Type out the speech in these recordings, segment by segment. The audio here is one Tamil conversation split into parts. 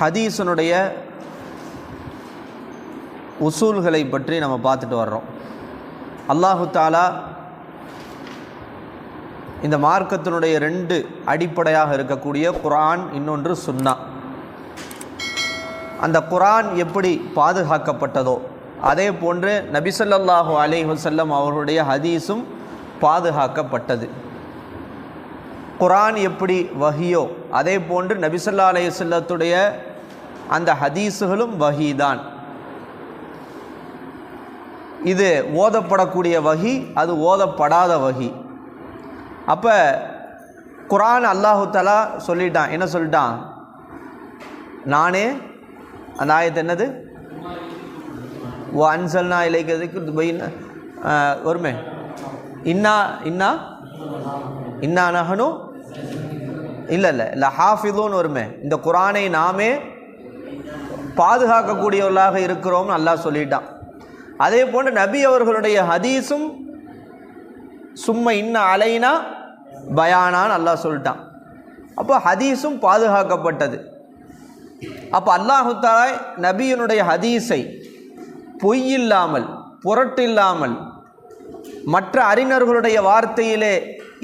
ஹதீஸனுடைய உசூல்களை பற்றி நம்ம பார்த்துட்டு வர்றோம். அல்லாஹு தாலா இந்த மார்க்கத்தினுடைய ரெண்டு அடிப்படையாக இருக்கக்கூடிய குரான் இன்னொன்று சுன்னா. அந்த குரான் எப்படி பாதுகாக்கப்பட்டதோ அதே போன்று நபிசல்லாஹு அலைஹி வஸல்லம் அவர்களுடைய ஹதீஸும் பாதுகாக்கப்பட்டது. குரான் எப்படி வகியோ அதே போன்று நபிசல்லா அலையுல்லத்துடைய அந்த ஹதீஸுகளும் வகிதான். இது ஓதப்படக்கூடிய வகி அது ஓதப்படாத வகி. அப்போ குரான் அல்லாஹு தலா சொல்லிட்டான் என்ன சொல்லிட்டான்? நானே அந்த ஆயத்து என்னது? ஓ அன்சல்னா இலைக்கிறதுக்கு ஒருமே. வருமே இன்னா இன்னா? இன்னா நகனும் இல்லை இல்லை. இல்லை ஹாஃபிதுன்னு வருமே. இந்த குரானை நாமே பாதுகாக்கக்கூடியவர்களாக இருக்கிறோம்னு நல்லா சொல்லிட்டான். அதே போன்று நபி அவர்களுடைய ஹதீஸும் சும்மா இன்ன அலைனா பயானான்னு நல்லா சொல்லிட்டான். அப்போ ஹதீஸும் பாதுகாக்கப்பட்டது. அப்போ அல்லாஹுத்தாய் நபியினுடைய ஹதீஸை பொய் இல்லாமல் புரட்டில்லாமல் மற்ற அறிஞர்களுடைய வார்த்தையிலே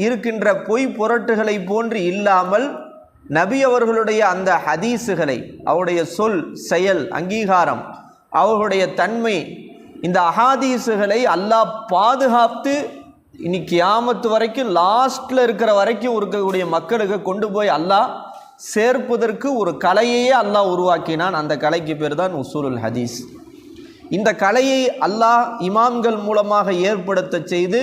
இருக்கின்ற பொய் புரட்டுகளை போன்று இல்லாமல் நபி அவர்களுடைய அந்த ஹதீஸுகளை அவருடைய சொல் செயல் அங்கீகாரம் அவர்களுடைய தன்மை இந்த அஹாதீஸுகளை அல்லாஹ் பாதுகாத்து இன்னைக்கு கியாமத்து வரைக்கும் லாஸ்ட்டில் இருக்கிற வரைக்கும் இருக்கக்கூடிய மக்களுக்கு கொண்டு போய் அல்லாஹ் சேர்ப்பதற்கு ஒரு கலையையே அல்லாஹ் உருவாக்கினான். அந்த கலைக்கு பேர் தான் உசூருல் ஹதீஸ். இந்த கலையை அல்லாஹ் இமாம்கள் மூலமாக ஏற்படுத்த செய்து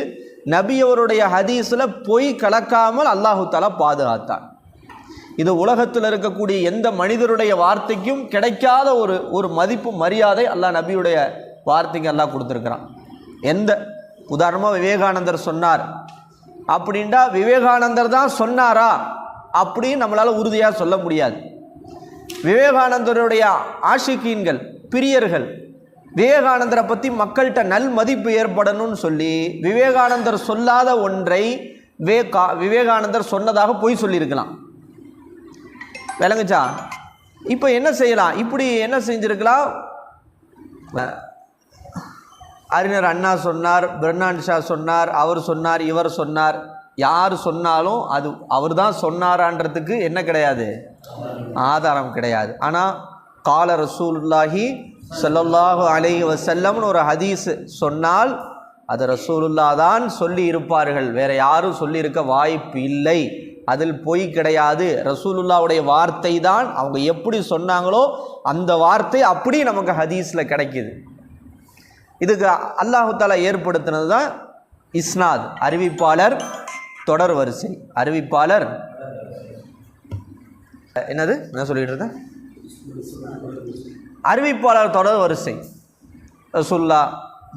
நபி அவருடைய ஹதீஸில் பொய் கலக்காமல் அல்லாஹு தாலா பாதுகாத்தான். இது உலகத்தில் இருக்கக்கூடிய எந்த மனிதருடைய வார்த்தைக்கும் கிடைக்காத ஒரு ஒரு மதிப்பு மரியாதை அல்லாஹ் நபியுடைய வார்த்தைக்கு அல்லாஹ் கொடுத்துருக்குறான். எந்த உதாரணமாக விவேகானந்தர் சொன்னார். அப்படின்டா விவேகானந்தர் தான் சொன்னாரா? அப்படின்னு நம்மளால் உறுதியாக சொல்ல முடியாது. விவேகானந்தருடைய ஆஷிக்கீன்கள் பிரியர்கள் விவேகானந்தரை பற்றி மக்கள்கிட்ட நல் மதிப்பு ஏற்படணும்னு சொல்லி விவேகானந்தர் சொல்லாத ஒன்றை வே கா விவேகானந்தர் சொன்னதாக பொய் சொல்லியிருக்கலாம். விளங்குச்சா? இப்போ என்ன செய்யலாம்? இப்படி என்ன செஞ்சுருக்கலாம்? அறிஞர் அண்ணா சொன்னார் பெர்னாண்ட் ஷா சொன்னார் அவர் சொன்னார் இவர் சொன்னார். யார் சொன்னாலும் அது அவர் தான் சொன்னாரான்றதுக்கு என்ன கிடையாது? ஆதாரம் கிடையாது. ஆனால் கால ரசூலுல்லாஹி சொல்லல்லாஹு அலை வசல்லம்னு ஒரு ஹதீஸ் சொன்னால் அது ரசூலுல்லா தான் சொல்லி இருப்பார்கள். வேற யாரும் சொல்லியிருக்க வாய்ப்பு இல்லை. அதில் பொய் கிடையாது. ரசூலுல்லாவுடைய வார்த்தை தான் அவங்க எப்படி சொன்னாங்களோ அந்த வார்த்தை அப்படி நமக்கு ஹதீஸில் கிடைக்கிது. இதுக்கு அல்லாஹு தாலா ஏற்படுத்தினது தான் இஸ்னாத் அறிவிப்பாளர் தொடர் வரிசை. அறிவிப்பாளர் என்னது? என்ன சொல்லிட்டு இருந்தேன் அறிவிப்பாளர் தொடர் வரிசை. ரசுல்லா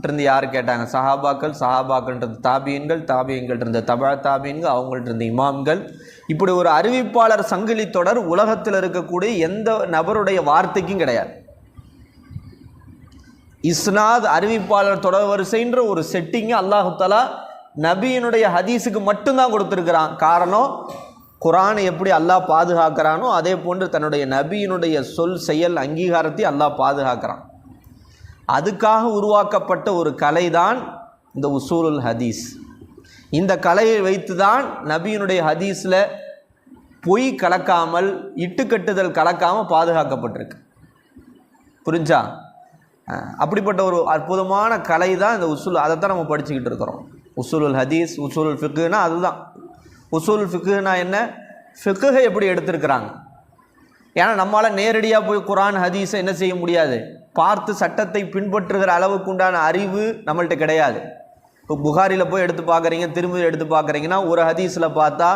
இருந்து யார் கேட்டாங்க? சஹாபாக்கள் சஹாபாக்கள்ன்றது தாபியன்கள் தாபியங்கள் இருந்த தபா தாபியன்கள் அவங்கள்ட்ட இருந்த இமாம்கள். இப்படி ஒரு அறிவிப்பாளர் சங்கிலி தொடர் உலகத்தில் இருக்கக்கூடிய எந்த நபருடைய வார்த்தைக்கும் கிடையாது. இஸ்னாத் அறிவிப்பாளர் தொடர் வரிசைன்ற ஒரு செட்டிங்கு அல்லாஹு தலா நபியினுடைய ஹதீஸுக்கு மட்டும்தான் கொடுத்துருக்குறான். காரணம் குரானை எப்படி அல்லாஹ் பாதுகாக்கிறானோ அதே போன்று தன்னுடைய நபியினுடைய சொல் செயல் அங்கீகாரத்தை அல்லாஹ் பாதுகாக்கிறான். அதுக்காக உருவாக்கப்பட்ட ஒரு கலை தான் இந்த உசூலுல் ஹதீஸ். இந்த கலையை வைத்து தான் நபியினுடைய ஹதீஸில் பொய் கலக்காமல் இட்டுக்கட்டுதல் கலக்காமல் பாதுகாக்கப்பட்டிருக்கு. புரிஞ்சா? அப்படிப்பட்ட ஒரு அற்புதமான கலை தான் இந்த உசூல் அதை தான் நம்ம படிச்சுக்கிட்டு இருக்கிறோம். உசூலுல் ஹதீஸ் உசூலுல் ஃபிக்குன்னா அதுதான். உசூல் ஃபிக்குனா என்ன? ஃபிக்குகை எப்படி எடுத்திருக்கிறாங்க? ஏன்னா நம்மளால் நேரடியாக போய் குரான் ஹதீஸை என்ன செய்ய முடியாது? பார்த்து சட்டத்தை பின்பற்றுகிற அளவுக்கு உண்டான அறிவு நம்மள்கிட்ட கிடையாது. இப்போ புகாரியில் போய் எடுத்து பார்க்குறீங்க திரும்ப எடுத்து பார்க்குறீங்கன்னா ஒரு ஹதீஸில் பார்த்தா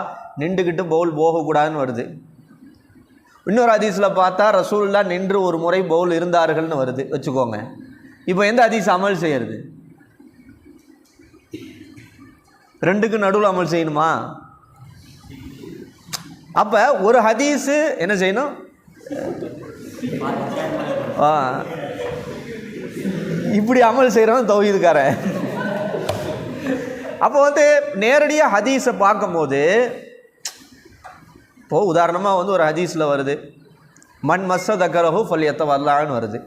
நின்றுக்கிட்டு பவுல் போகக்கூடாதுன்னு வருது. இன்னொரு ஹதீஸில் பார்த்தா ரசூலுல்லா நின்று ஒரு முறை பவுல் இருந்தார்கள்னு வருது. வச்சுக்கோங்க. இப்போ எந்த ஹதீஸ் அமல் செய்கிறது ரெண்டுக்கு நடுவில் அமல் செய்யணுமா? அப்போ ஒரு ஹதீஸு என்ன செய்யணும்? இப்படி அமல் செய்கிறவன் தௌஹீதுக்காரன். அப்போ வந்து நேரடியாக ஹதீஸை பார்க்கும்போது இப்போது உதாரணமாக வந்து ஒரு ஹதீஸில் வருது. மண் மஸ்ஸ தக்கரஹு ஃபல்யத்த வல்லான்னு வருது.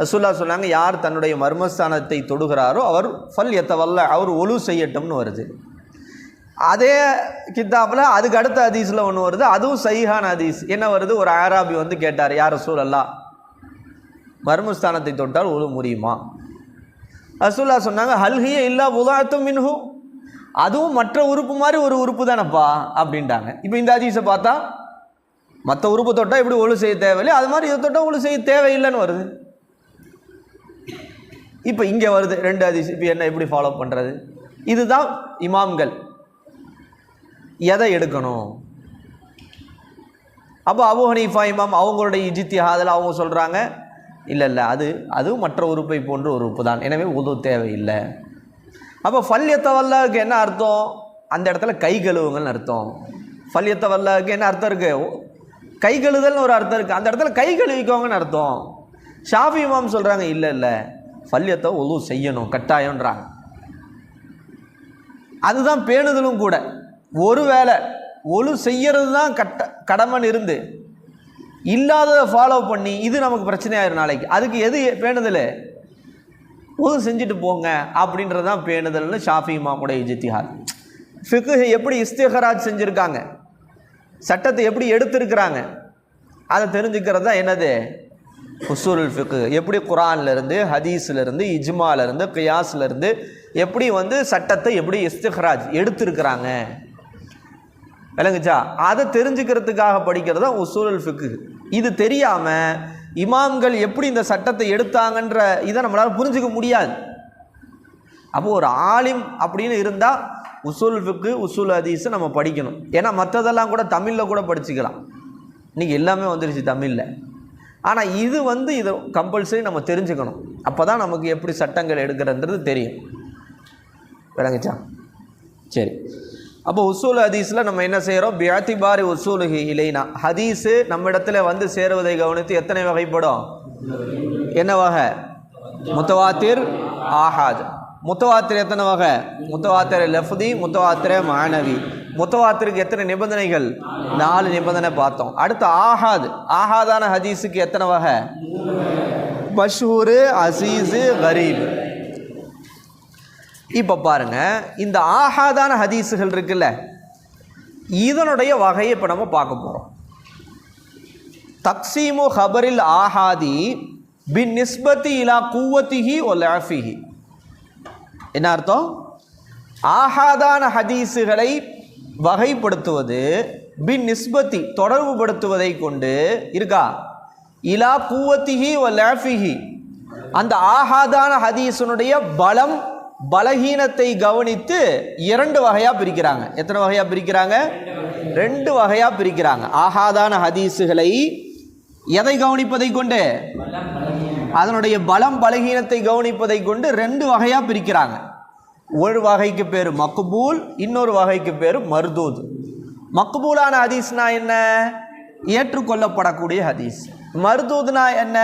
ரசூல்லா சொன்னாங்க யார் தன்னுடைய மர்மஸ்தானத்தை தொடுகிறாரோ அவர் ஃபல் எத்த வல்ல அவர் ஒழு செய்யட்டும்னு வருது. அதே கித்தாப்பில் அதுக்கு அடுத்த ஹதீஸில் ஒன்று வருது. அதுவும் சைஹான ஹதீஸ். என்ன வருது? ஒரு ஆராபி வந்து கேட்டார் யார் ரசூல் அல்லா மர்மஸ்தானத்தை தொட்டால் உழு முடியுமா? ரசூல்லா சொன்னாங்க ஹல்ஹிய இல்லா புதாத்தும் மின்ஹு. அதுவும் மற்ற உறுப்பு மாதிரி ஒரு உறுப்பு தானப்பா அப்படின்ட்டாங்க. இப்போ இந்த ஹதீஸை பார்த்தா மற்ற உறுப்பு தொட்டால் இப்படி ஒழு செய்ய தேவையில்லை. அது மாதிரி இதை தொட்டால் ஒழு செய்ய தேவையில்லைன்னு வருது. இப்போ இங்கே வருது ரெண்டு ஹதீஸ். இப்போ என்ன எப்படி ஃபாலோ பண்ணுறது இதுதான் இமாம்கள். எதை எடுக்கணும்? அப்போ அபு ஹனீஃபா இமாம் அவங்களுடைய இஜித்திஹாதில் அவங்க சொல்கிறாங்க இல்லை இல்லை அது அதுவும் மற்ற உறுப்பை போன்ற ஒரு உறுப்பு தான். எனவே உது தேவையில்லை. அப்போ ஃபல்யத்தவல்லாவுக்கு என்ன அர்த்தம்? அந்த இடத்துல கை கழுவுங்கள்னு அர்த்தம். ஃபல்யத்தவல்லாவுக்கு என்ன அர்த்தம் இருக்குது கை கழுதல்னு ஒரு அர்த்தம் இருக்குது அந்த இடத்துல கை கழுவிக்கோங்கன்னு அர்த்தம். ஷாஃபி இமாம் சொல்கிறாங்க இல்லை இல்லை ஃபல்யத்தை உது செய்யணும் கட்டாயம்ன்றாங்க. அதுதான் பேணுதலும் கூட. ஒருவேளை ஒழு செய்யறது தான் கட்ட கடமைன்னு இருந்து இல்லாததை ஃபாலோ பண்ணி இது நமக்கு பிரச்சனையாயிரும் நாளைக்கு. அதுக்கு எது பேணுதல்? உது செஞ்சுட்டு போங்க அப்படின்றது தான் பேணுதல்னு ஷாஃபி இமாமுடைய இஜித்திஹாத். ஃபிக்கு எப்படி இஸ்திஹராஜ் செஞ்சுருக்காங்க? சட்டத்தை எப்படி எடுத்திருக்கிறாங்க? அதை தெரிஞ்சுக்கிறது தான் என்னது? உசூருல் ஃபிக்கு எப்படி குரான்லேருந்து ஹதீஸ்லேருந்து இஜ்மாலேருந்து கியாஸ்லேருந்து எப்படி வந்து சட்டத்தை எப்படி இஸ்திஹராஜ் எடுத்திருக்கிறாங்க? விளங்குச்சா? அதை தெரிஞ்சுக்கிறதுக்காக படிக்கிறது தான் உசூல் ஃபிக்கு இது தெரியாமல் இமாம்கள் எப்படி இந்த சட்டத்தை எடுத்தாங்கன்ற இதை நம்மளால் புரிஞ்சுக்க முடியாது. அப்போ ஒரு ஆலிம் அப்படின்னு இருந்தால் உசூல் ஃபிக்கு உசூல் ஹதீஸை நம்ம படிக்கணும். ஏன்னா மற்றதெல்லாம் கூட தமிழில் கூட படிச்சுக்கலாம். இன்றைக்கி எல்லாமே வந்துருச்சு தமிழில். ஆனால் இது வந்து இதை கம்பல்சரி நம்ம தெரிஞ்சுக்கணும். அப்போ தான் நமக்கு எப்படி சட்டங்கள் எடுக்கிறன்றது தெரியும். விளங்குச்சா? சரி. அப்போ உசூல் ஹதீஸில் நம்ம என்ன செய்கிறோம் பியாத்திபாரி உசூலுகி இலைனா. ஹதீஸு நம்ம இடத்துல வந்து சேருவதை கவனித்து எத்தனை வகைப்படும்? என்ன வகை? முத்தவாத்திர் ஆஹாத் முத்தவாத்திர எத்தனை வகை? முத்தவாத்திர லஃப்தி முத்தவாத்திர மாணவி முத்தவாத்திற்கு எத்தனை நிபந்தனைகள்? நாலு நிபந்தனை பார்த்தோம். அடுத்து ஆஹாத் ஆஹாதான ஹதீஸுக்கு எத்தனை வகை? மஷூரு அசீஸு கரீப். இப்போ பாருங்க இந்த ஆஹாதான ஹதீஸுகள் இருக்குல்ல இதனுடைய வகையை இப்போ நம்ம பார்க்க போகிறோம் தக்சீமு ஹபரில் ஆஹாதி பின் நிஸ்பத்தி இலா கூவத்திஹி ஒ லாஃபிஹி. என்ன அர்த்தம்? ஆஹாதான ஹதீஸுகளை வகைப்படுத்துவது பின் நிஸ்பத்தி தொடர்புபடுத்துவதை கொண்டு இருக்கா? இலா கூவத்திஹி ஒ லாஃபிஹி. அந்த ஆஹாதான ஹதீஸுனுடைய பலம் பலகீனத்தை கவனித்து இரண்டு வகையாக பிரிக்கிறாங்க. எத்தனை வகையாக பிரிக்கிறாங்க? ரெண்டு வகையாக பிரிக்கிறாங்க. ஆஹாதான ஹதீஸுகளை எதை கவனிப்பதை கொண்டு? அதனுடைய பலம் பலகீனத்தை கவனிப்பதை கொண்டு ரெண்டு வகையாக பிரிக்கிறாங்க. ஒரு வகைக்கு பேர் மக்பூல் இன்னொரு வகைக்கு பேர் மருதூத். மக்பூலான ஹதீஸ்னா என்ன? ஏற்றுக்கொள்ளப்படக்கூடிய ஹதீஸ். மர்தூத்னா என்ன?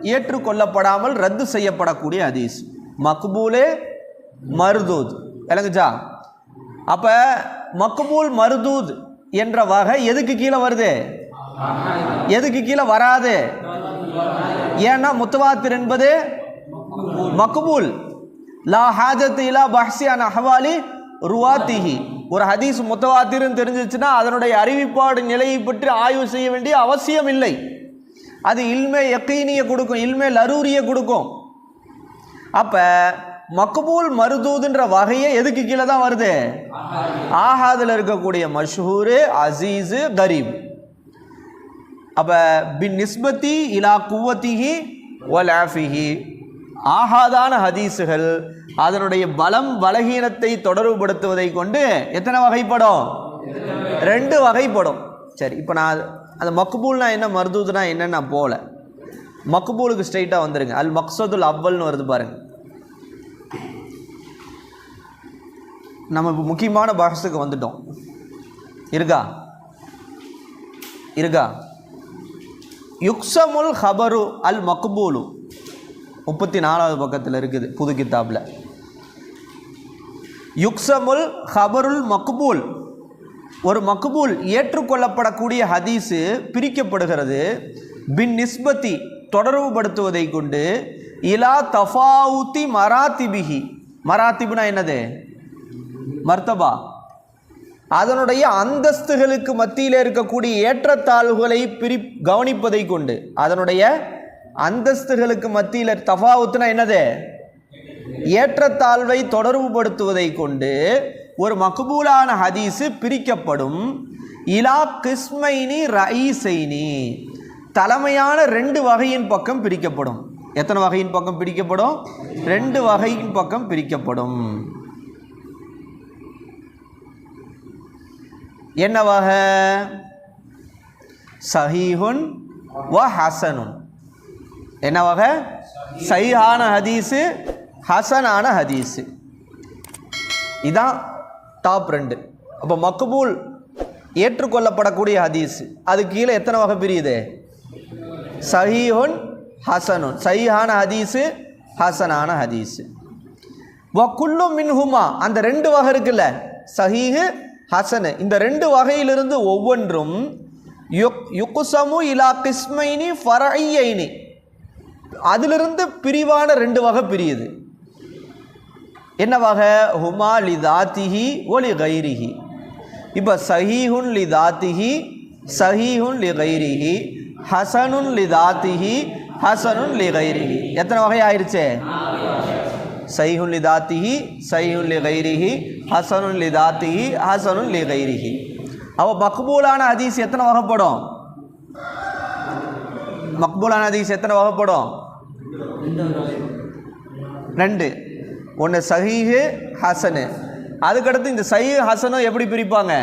ஏற்றுக்கொள்ளப்படாமல் ரத்து செய்யப்படக்கூடிய ஹதீஸ். மக்பூலே மருதூத். விளங்குச்சா? அப்போ மக்பூல் மருதூத் என்ற வகை எதுக்கு கீழே வருது? எதுக்கு கீழே வராது? ஏன்னா முத்துவாத்திர் என்பது மக்பூல். லா ஹாஜத் இலா பஹ்சியான் அஹ்வாலி ருவாத்திஹி. ஒரு ஹதீஸ் முத்தவாத்திர்னு தெரிஞ்சிச்சுன்னா அதனுடைய அறிவிப்பாடு நிலையை பற்றி ஆய்வு செய்ய வேண்டிய அவசியம் இல்லை. அது இல்மே யக்கீனியை கொடுக்கும் இல்மே லரூரியை கொடுக்கும். அப்போ மக்பூல் மருதூதுன்ற வகையே எதுக்கு கீழே தான் வருது? ஆஹாதில் இருக்கக்கூடிய மஷ்ஹூரு அசீஸு கரீப். அப்போ பின் நிஸ்பத்தி இலா குவத்திஹி ஒலாஃபிஹி ஆஃபிஹி ஆஹாதான ஹதீஸுகள் அதனுடைய பலம் பலகீனத்தை தொடர்புபடுத்துவதை கொண்டு எத்தனை வகைப்படும்? ரெண்டு வகைப்படும். சரி இப்போ நான் அந்த மக்பூல்னா என்ன மருதூதுனா என்னன்னு நான் போகல மக்பூலுக்கு ஸ்ட்ரைட்டாக வந்துடுங்க அல் மக்சதுல் அவ்வல்னு வருது பாருங்கள் நம்ம இப்போ முக்கியமான பாகத்துக்கு வந்துட்டோம். இருக்கா? இருக்கா? யுக்சமுல் ஹபரு அல் மக்பூலு. முப்பத்தி நாலாவது பக்கத்தில் இருக்குது புது கித்தாப்பில் யுக்சமுல் ஹபருல் மக்பூல். ஒரு மக்பூல் ஏற்றுக்கொள்ளப்படக்கூடிய ஹதீஸு பிரிக்கப்படுகிறது. பின் நிஸ்பத்தி தொடர்புபடுத்துவதை கொண்டு இலா தஃபாவுத்தி மராத்திபிகி மராத்திபுனா என்னது? மர்த்தபா. அதனுடைய அந்தஸ்துகளுக்கு மத்தியில் இருக்கக்கூடிய ஏற்றத்தாழ்வுகளை பிரி கவனிப்பதை கொண்டு அதனுடைய அந்தஸ்துகளுக்கு மத்தியில் தஃபாவுத்துனா என்னது? ஏற்றத்தாழ்வை தொடர்புபடுத்துவதை கொண்டு ஒரு மக்பூலான ஹதீஸு பிரிக்கப்படும் இலா கிஸ்மைனி ரயீசைனி தலைமையான ரெண்டு வகையின் பக்கம் பிரிக்கப்படும். எத்தனை வகையின் பக்கம் பிரிக்கப்படும்? ரெண்டு வகையின் பக்கம் பிரிக்கப்படும். என்ன வகை சஹீஹுன் வ ஹசனுன். என்ன வகை சஹீஹான ஹதீஸு ஹசனான ஹதீஸு. இதான் டாப் ரெண்டு. அப்போ மக்பூல் ஏற்றுக்கொள்ளப்படக்கூடிய ஹதீஸ். அது கீழே எத்தனை வகை பிரியுது? சஹீஹுன் ஹசனுன். சஹீஹான ஹதீஸு ஹசனான ஹதீஸு. வக்குல்லு மின்ஹுமா. அந்த ரெண்டு வகை இருக்குல்ல. சஹீஹு ஹசனு. இந்த ரெண்டு வகையிலிருந்து ஒவ்வொன்றும் யுக் யுக்குசமு இலா கிஸ்மைனி ஃபரையைனி அதிலிருந்து பிரிவான ரெண்டு வகை பிரியுது. என்ன வகை? ஹுமா லி தாத்திஹி ஒலி கைரிஹி. இப்போ சஹீஹுன் லி தாத்திஹி சஹீஹுன் லி கைரிஹி ஹசனுன் லி தாத்திஹி ஹசனுன் லி கைரிஹி. எத்தனை வகை ஆயிடுச்சே சைஹுன் லிதாத்திஹி சைஹுன் லி கைரிஹி ஹசனுன் லிதாத்திஹி ஹசனுன் லி கைரிஹி. அப்போ மக்பூலான ஹதீஸ் எத்தனை வகைப்படும்? மக்பூலான ஹதீஸ் எத்தனை வகைப்படும்? ரெண்டு. ஒன்று சஹீஹு ஹசனு. அதுக்கடுத்து இந்த சஹீ ஹசனும் எப்படி பிரிப்பாங்க?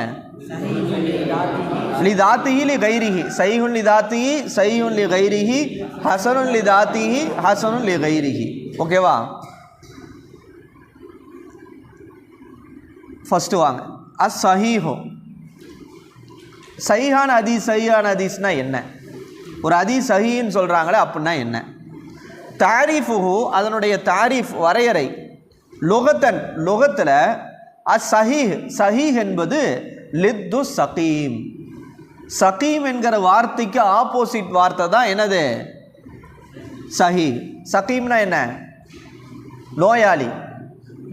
லி தாத்திஹி லி கைரிஹி. சைஹுன் லிதாத்திஹி சைஹுன் லி கைரிஹி ஹசனுன் லிதாத்திஹி ஹசனுன் லி கைரிஹி. ஓகேவா? ஃபஸ்ட்டு வாங்க. அஸ் சஹீஹோ. சஹீஹான ஹதீஸ் சஹீஹான ஹதீஸ்னால் என்ன? ஒரு ஹதீஸ் சஹீன்னு சொல்கிறாங்களே அப்படின்னா என்ன? தாரீஃபுஹு அதனுடைய தாரீஃப் வரையறை லொகத்தன் லொகத்தில் அஸ் சஹீஹ் சஹீஹ் என்பது லித்து சகீம். சகீம் என்கிற வார்த்தைக்கு ஆப்போசிட் வார்த்தை தான் என்னது? சஹி சகீம்னா என்ன? நோயாளி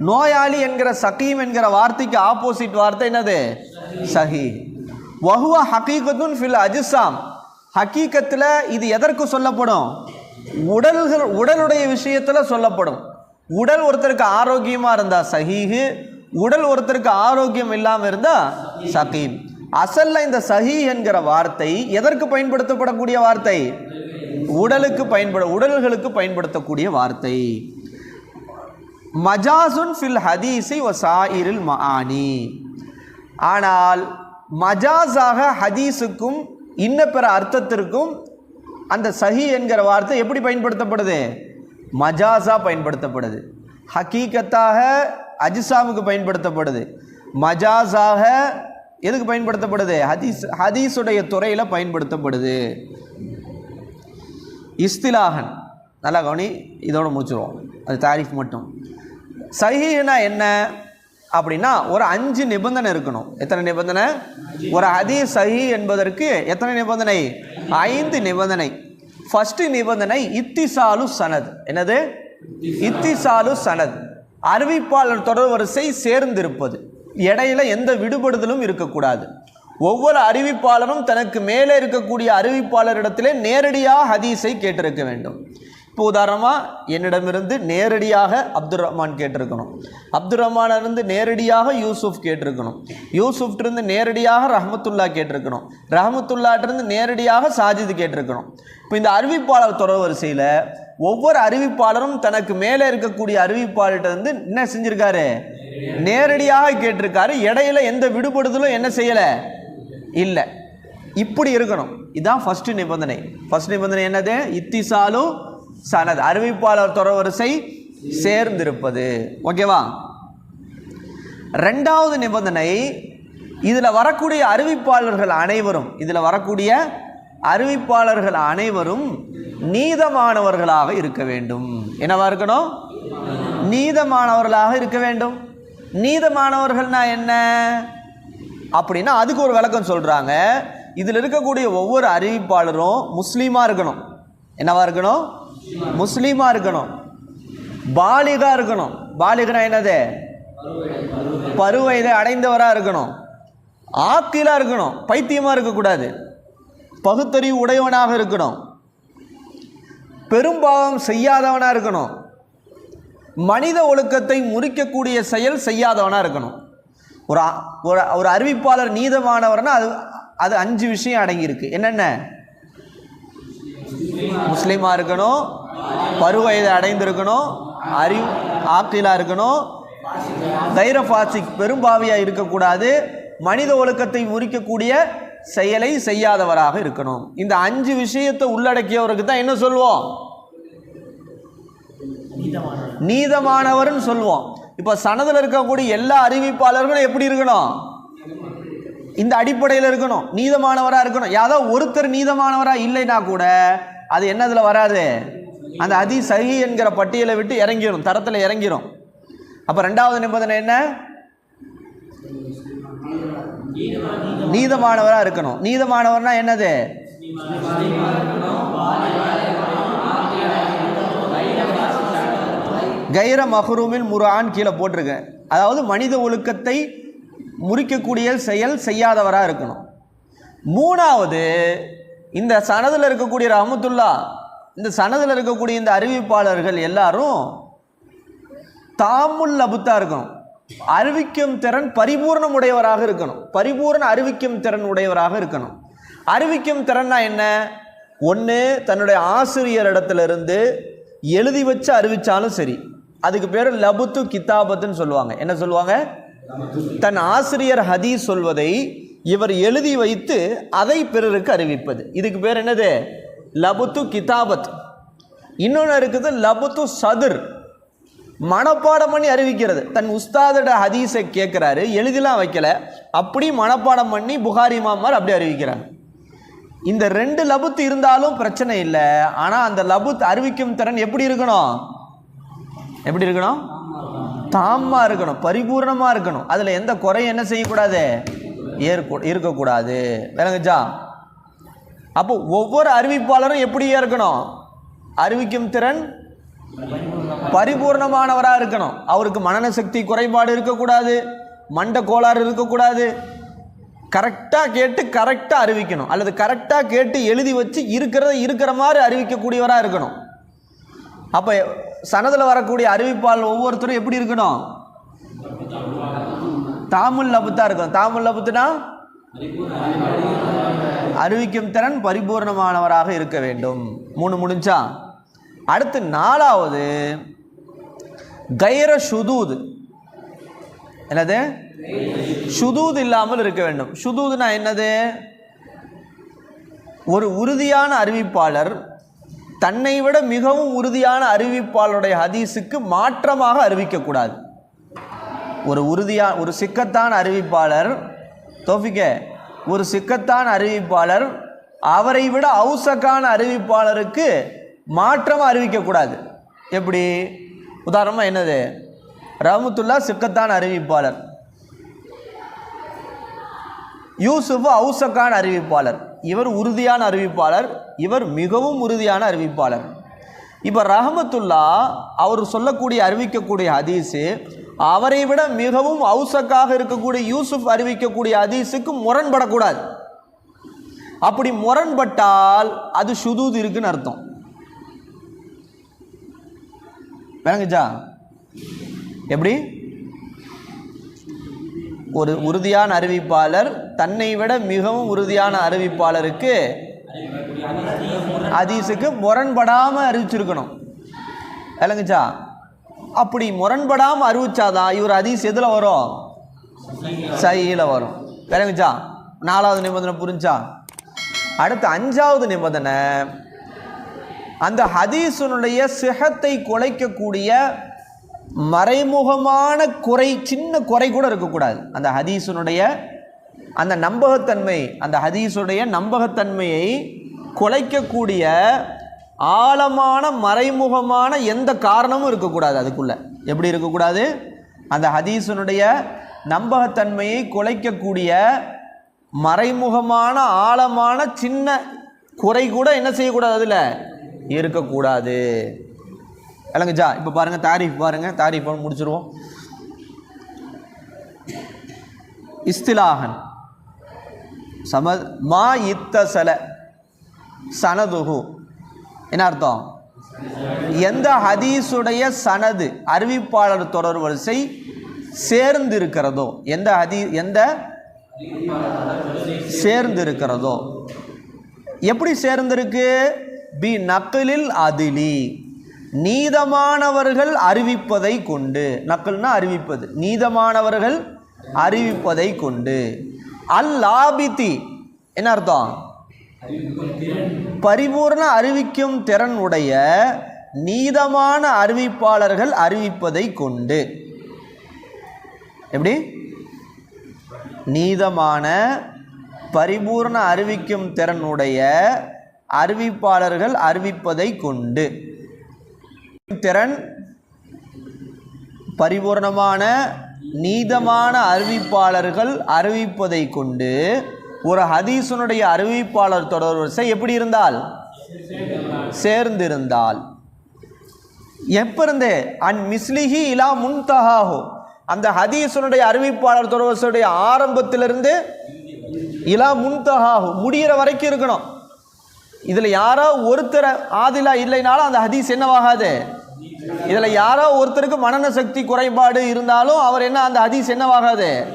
நோயாளி என்கிற சகீம் என்கிற வார்த்தைக்கு ஆப்போசிட் வார்த்தை என்னது? சஹி வஹுவ ஹகீகத்துன் ஃபில் அஜிசாம் ஹக்கீக்கத்தில் இது எதற்கு சொல்லப்படும்? உடல்கள் உடலுடைய விஷயத்தில் சொல்லப்படும். உடல் ஒருத்தருக்கு ஆரோக்கியமாக இருந்தால் சஹீஹு உடல் ஒருத்தருக்கு ஆரோக்கியம் இல்லாமல் இருந்தால் சகீம். அசல்ல இந்த சஹி என்கிற வார்த்தை எதற்கு பயன்படுத்தப்படக்கூடிய வார்த்தை? உடலுக்கு பயன்பட உடல்களுக்கு பயன்படுத்தக்கூடிய வார்த்தை. மஜாசுன் ஃபில் ஹதீஸி வசாயிரில் மஆனி ஆனால் மஜாஸாக ஹதீஸுக்கும் இன்ன பிற அர்த்தத்திற்கும் அந்த சஹி என்கிற வார்த்தை எப்படி பயன்படுத்தப்படுது? மஜாஸாக பயன்படுத்தப்படுது. ஹக்கீக்கத்தாக அஜிசாமுக்கு பயன்படுத்தப்படுது. மஜாஸாக எதுக்கு பயன்படுத்தப்படுது? ஹதீஸ் ஹதீஸுடைய துறையில் பயன்படுத்தப்படுது. இஸ்திலாகன் நல்லா கவனி இதோட முடிச்சிருவோம். அது தாரிஃப் மட்டும். சஹீனா என்ன? அப்படின்னா ஒரு அஞ்சு நிபந்தனை இருக்கணும். எத்தனை நிபந்தனை? ஒரு ஹதீஸ் சஹி என்பதற்கு எத்தனை நிபந்தனை? ஐந்து நிபந்தனை. ஃபஸ்ட்டு நிபந்தனை இத்திசாலு சனத். என்னது? இத்திசாலு சனத். அறிவிப்பாளர் தொடர் வரிசை சேர்ந்திருப்பது. இடையில எந்த விடுபடுதலும் இருக்கக்கூடாது. ஒவ்வொரு அறிவிப்பாளரும் தனக்கு மேலே இருக்கக்கூடிய அறிவிப்பாளரிடத்திலே நேரடியாக ஹதீஸை கேட்டிருக்க வேண்டும். இப்போ உதாரணமாக என்னிடமிருந்து நேரடியாக அப்துல் ரஹ்மான் கேட்டிருக்கணும். அப்துல் ரஹ்மானிருந்து நேரடியாக யூசுஃப் கேட்டிருக்கணும். யூசுஃப்டிருந்து நேரடியாக ரஹமத்துல்லா கேட்டிருக்கணும். ரஹமத்துல்லாட்டிருந்து நேரடியாக சாஜித் கேட்டிருக்கணும். இப்போ இந்த அறிவிப்பாளர் தொடர் வரிசையில் ஒவ்வொரு அறிவிப்பாளரும் தனக்கு மேலே இருக்கக்கூடிய அறிவிப்பாளர்கிட்ட வந்து என்ன செஞ்சுருக்காரு? நேரடியாக கேட்டிருக்காரு. இடையில எந்த விடுபடுதலும் என்ன செய்யலை? இல்லை. இப்படி இருக்கணும். இதுதான் ஃபஸ்ட்டு நிபந்தனை. ஃபஸ்ட் நிபந்தனை என்னது? இத்திசாலும் சனத். அறிவிப்பாளர் தொடர்வரிசை சேர்ந்திருப்பது. ஓகேவா? ரெண்டாவது நிபந்தனை இதில் வரக்கூடிய அறிவிப்பாளர்கள் அனைவரும் இதில் வரக்கூடிய அறிவிப்பாளர்கள் அனைவரும் நீதமானவர்களாக இருக்க வேண்டும். என்னவா இருக்கணும்? நீதமானவர்களாக இருக்க வேண்டும். நீதமானவர்கள்னா என்ன? அப்படின்னா அதுக்கு ஒரு விளக்கம் சொல்கிறாங்க இதில் இருக்கக்கூடிய ஒவ்வொரு அறிவிப்பாளரும் முஸ்லீமாக இருக்கணும். என்னவா இருக்கணும்? முஸ்லீமாக இருக்கணும். பாலிகா இருக்கணும். பாலிகனா என்னது? பருவயதை அடைந்தவராக இருக்கணும். ஆக்கிலாக இருக்கணும். பைத்தியமாக இருக்கக்கூடாது. பகுத்தறிவு உடையவனாக இருக்கணும். பெரும்பாவம் செய்யாதவனாக இருக்கணும். மனித ஒழுக்கத்தை முறிக்கக்கூடிய செயல் செய்யாதவனாக இருக்கணும். ஒரு ஒரு ஒரு அறிவிப்பாளர் நீதமானவர்னா அது அது அஞ்சு விஷயம் அடங்கியிருக்கு. என்னென்ன? முஸ்லீமாக இருக்கணும் பருவயதை அடைந்திருக்கணும் அறிவு ஆக்கிலாக இருக்கணும். தைரபாசிக் பெரும்பாவியாக இருக்கக்கூடாது. மனித ஒழுக்கத்தை முறிக்கக்கூடிய செயலை செய்யாதவராக இருக்கணும். இந்த அஞ்சு விஷயத்தை உள்ளடக்கியவருக்கு தான் என்ன சொல்லுவோம்? நீதமானவர்னு சொல்லுவோம். இப்போ சனதில் இருக்கக்கூடிய எல்லா அறிவிப்பாளர்களும் எப்படி இருக்கணும்? இந்த அடிப்படையில் இருக்கணும். நீதமானவராக இருக்கணும். யாதோ ஒருத்தர் நீதமானவராக இல்லைன்னா கூட அது என்னதில் வராது? அந்த அதி சகி என்கிற பட்டியலை விட்டு இறங்கிடும் தரத்தில் இறங்கிடும் அப்போ ரெண்டாவது நிபந்தனை என்ன? நீதமானவராக இருக்கணும். நீதமானவர்னா என்னது? கைர மஹ்ரூமில் முரான் கீழே போட்டிருக்கேன் அதாவது மனித ஒழுக்கத்தை முறிக்கக்கூடிய செயல் செய்யாதவராக இருக்கணும். மூணாவது இந்த சனதில் இருக்கக்கூடிய ரஹமத்துல்லா இந்த சனதில் இருக்கக்கூடிய இந்த அறிவிப்பாளர்கள் எல்லாரும் தாமுல் லபுத்தா இருக்கணும். அறிவிக்கும் திறன் பரிபூர்ணம் உடையவராக இருக்கணும். பரிபூர்ண அறிவிக்கும் திறன் உடையவராக இருக்கணும். அறிவிக்கும் திறன்னா என்ன? ஒன்று தன்னுடைய ஆசிரியரிடத்திலிருந்து எழுதி வச்சு அறிவித்தாலும் சரி. அதுக்கு பேர் லபுத்து கித்தாபத்துன்னு சொல்லுவாங்க. என்ன சொல்லுவாங்க? தன் ஆசிரியர் ஹதீஸ் சொல்வதை இவர் எழுதி வைத்து அதை பிறருக்கு அறிவிப்பது. இதுக்கு பேர் என்னது? லபுத்து கிதாபத். இன்னொன்று இருக்குது லபுத்து சதுர். மனப்பாடம் பண்ணி அறிவிக்கிறது. தன் உஸ்தாதோட ஹதீஸை கேட்குறாரு எழுதிலாம் வைக்கல. அப்படி மனப்பாடம் பண்ணி புகாரி மாமார் அப்படி அறிவிக்கிறாங்க. இந்த ரெண்டு லபுத்து இருந்தாலும் பிரச்சனை இல்லை. ஆனால் அந்த லபுத் அறிவிக்கும் திறன் எப்படி இருக்கணும்? எப்படி இருக்கணும்? தாமா இருக்கணும் பரிபூர்ணமாக இருக்கணும். அதில் எந்த குறையும் என்ன செய்யக்கூடாது? ஏற்க இருக்கக்கூடாது. விளங்குச்சா? அப்போ ஒவ்வொரு அறிவிப்பாளரும் எப்படியே இருக்கணும் அறிவிக்கும் திறன் பரிபூர்ணமானவராக இருக்கணும். அவருக்கு மனன சக்தி குறைபாடு இருக்கக்கூடாது. மண்ட கோளாறு இருக்கக்கூடாது. கரெக்டாக கேட்டு கரெக்டாக அறிவிக்கணும். அல்லது கரெக்டாக கேட்டு எழுதி வச்சு இருக்கிறத இருக்கிற மாதிரி அறிவிக்கக்கூடியவராக இருக்கணும். அப்போ சனதில் வரக்கூடிய அறிவிப்பாளர் ஒவ்வொருத்தரும் எப்படி இருக்கணும்? தாமுல் லபுத்தா இருக்கும் தாமுல் லபுத்துனா? அறிவிக்கும் திறன் பரிபூர்ணமானவராக இருக்க வேண்டும். மூணு முடிஞ்சா? அடுத்து நாலாவது கைர ஷுதூது என்னது? ஷுதூத் இல்லாமல் இருக்க வேண்டும். ஷுதூத்னா என்னது? ஒரு உறுதியான அறிவிப்பாளர் தன்னை விட மிகவும் உறுதியான அறிவிப்பாளருடைய ஹதீஸுக்கு மாற்றமாக அறிவிக்கக்கூடாது. ஒரு உறுதியா ஒரு சிக்கத்தான அறிவிப்பாளர் தோஃபிக்க ஒரு சிக்கத்தான அறிவிப்பாளர் அவரை விட அவுசக்கான அறிவிப்பாளருக்கு மாற்றம் அறிவிக்கக்கூடாது எப்படி? உதாரணமாக என்னது? ரஹமத்துல்லா சிக்கத்தான அறிவிப்பாளர். யூசுஃப் அவுசக்கான அறிவிப்பாளர். இவர் உறுதியான அறிவிப்பாளர் இவர் மிகவும் உறுதியான அறிவிப்பாளர். இப்போ ரஹமத்துல்லா அவர் சொல்லக்கூடிய அறிவிக்கக்கூடிய ஹதீஸு அவரை விட மிகவும் அவுசக்காக இருக்கக்கூடிய யூசுப் அறிவிக்கக்கூடிய ஹதீஸுக்கு முரண்படக்கூடாது. அப்படி முரண்பட்டால் அது சுதூது இருக்குன்னு அர்த்தம். வேணுங்கச்சா எப்படி? ஒரு உறுதியான அறிவிப்பாளர் தன்னை விட மிகவும் உறுதியான அறிவிப்பாளருக்கு ஹதீஸுக்கு முரண்படாமல் அறிவிச்சிருக்கணும். விளங்குச்சா? அப்படி முரண்படாமல் அறிவிச்சாதான் இவர் ஹதீஸ் எதில் வரும்? சையில் வரும். விளங்குச்சா? நாலாவது நிபந்தனை புரிஞ்சா? அடுத்து அஞ்சாவது நிபந்தனை அந்த ஹதீஸுனுடைய சிகத்தை குலைக்கக்கூடிய மறைமுகமான குறை சின்ன குறை கூட இருக்கக்கூடாது. அந்த ஹதீஸுனுடைய அந்த நம்பகத்தன்மை அந்த ஹதீஸுடைய நம்பகத்தன்மையை குலைக்கக்கூடிய ஆழமான மறைமுகமான எந்த காரணமும் இருக்கக்கூடாது அதுக்குள்ளே. எப்படி இருக்கக்கூடாது? அந்த ஹதீசனுடைய நம்பகத்தன்மையை குலைக்கக்கூடிய மறைமுகமான ஆழமான சின்ன குறை கூட என்ன செய்யக்கூடாது அதில்? இருக்கக்கூடாது. விளங்குச்சா இப்போ பாருங்கள் தாரீஃப் பாருங்கள் தாரீஃப் முடிச்சிருவோம். இஸ்திலாகன் சம மா இத்தசல சனதுகு என்ன அர்த்தம்? எந்த ஹதீஸுடைய சனது அறிவிப்பாளர் தொடர் வரிசை சேர்ந்து இருக்கிறதோ எந்த ஹதி எந்த சேர்ந்து இருக்கிறதோ எப்படி சேர்ந்திருக்கு? பி நக்கலில் அதிலி. நீதமானவர்கள் அறிவிப்பதை கொண்டு. நக்கல்னா அறிவிப்பது. நீதமானவர்கள் அறிவிப்பதை கொண்டு. அல்லாபித்தி என்ன அர்த்தம்? பரிபூர்ண அறிவிக்கும் திறன் உடைய நீதமான அறிவிப்பாளர்கள் அறிவிப்பதை கொண்டு. எப்படி? நீதமான பரிபூர்ண அறிவிக்கும் திறனுடைய அறிவிப்பாளர்கள் அறிவிப்பதை கொண்டு. திறன் பரிபூர்ணமான நீதமான அறிவிப்பாளர்கள் அறிவிப்பதை கொண்டு ஒரு ஹதீஸனுடைய அறிவிப்பாளர் தொடர் வரிசை எப்படி இருந்தால்? சேர்ந்திருந்தால். எப்ப இருந்தே? அன் மிஸ்லிஹி இலா முன்தஹாஹு. அந்த ஹதீஸனுடைய அறிவிப்பாளர் தொடர்வரிசையுடைய ஆரம்பத்திலிருந்து இலா முன்தஹாஹு முடிகிற வரைக்கும் இருக்கணும். இதில் யாரோ ஒருத்தர் ஆதிலா இல்லைனாலும் அந்த ஹதீஸ் என்னவாகாது? இதில் யாரோ ஒருத்தருக்கு மனன சக்தி குறைபாடு இருந்தாலும் அவர் என்ன அந்த ஹதீஸ் என்னவாகாது?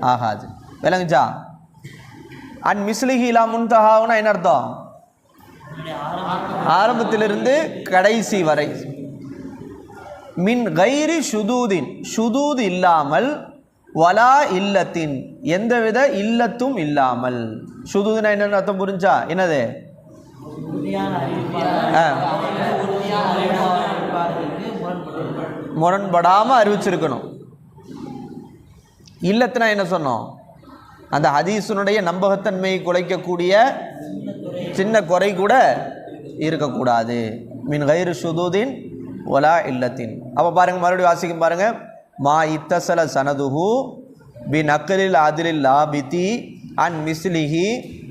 ஆகாது. விளங்குச்சா? அன் மிஸ்லிஹி இலா முன்தஹாவுனா என்ன அர்த்தம்? ஆரம்பத்திலிருந்து கடைசி வரை. மின் கைரி ஷுதூதின் ஷுதூத் இல்லாமல் வலா இல்லத்தின் எந்தவித இல்லத்தும் இல்லாமல். ஷுதூதுனா என்னென்னு அர்த்தம் புரிஞ்சா? என்னது? ஆ. அறிவிச்சிருக்கணும். இல்லத்துனா என்ன சொன்னோம்? அந்த ஹதீஸுனுடைய நம்பகத்தன்மையை குலைக்கக்கூடிய சின்ன குறை கூட இருக்கக்கூடாது. மின் கயிறு ஷுதூதின் ஒலா இல்லத்தின். அப்போ பாருங்க மறுபடியும் வாசிக்கும் பாருங்கள் மா இத்தசல சனதுஹு பி நக்கலில் அதிலில் லாபிதி அன் மிஸ்லிஹி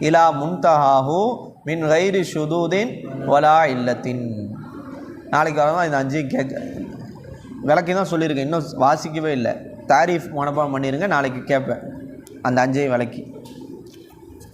இலா முன்தஹாஹு மின் கயிறு ஷுதூதின் ஒலா இல்லத்தின். நாளைக்கு வரதான் இந்த அஞ்சு கேட்க விளக்கி தான் சொல்லியிருக்கேன். இன்னும் வாசிக்கவே இல்லை. தாரீஃப் மனப்பாடம் பண்ணிடுங்க நாளைக்கு கேட்பேன். அந்த அஞ்சையும் விளக்கி.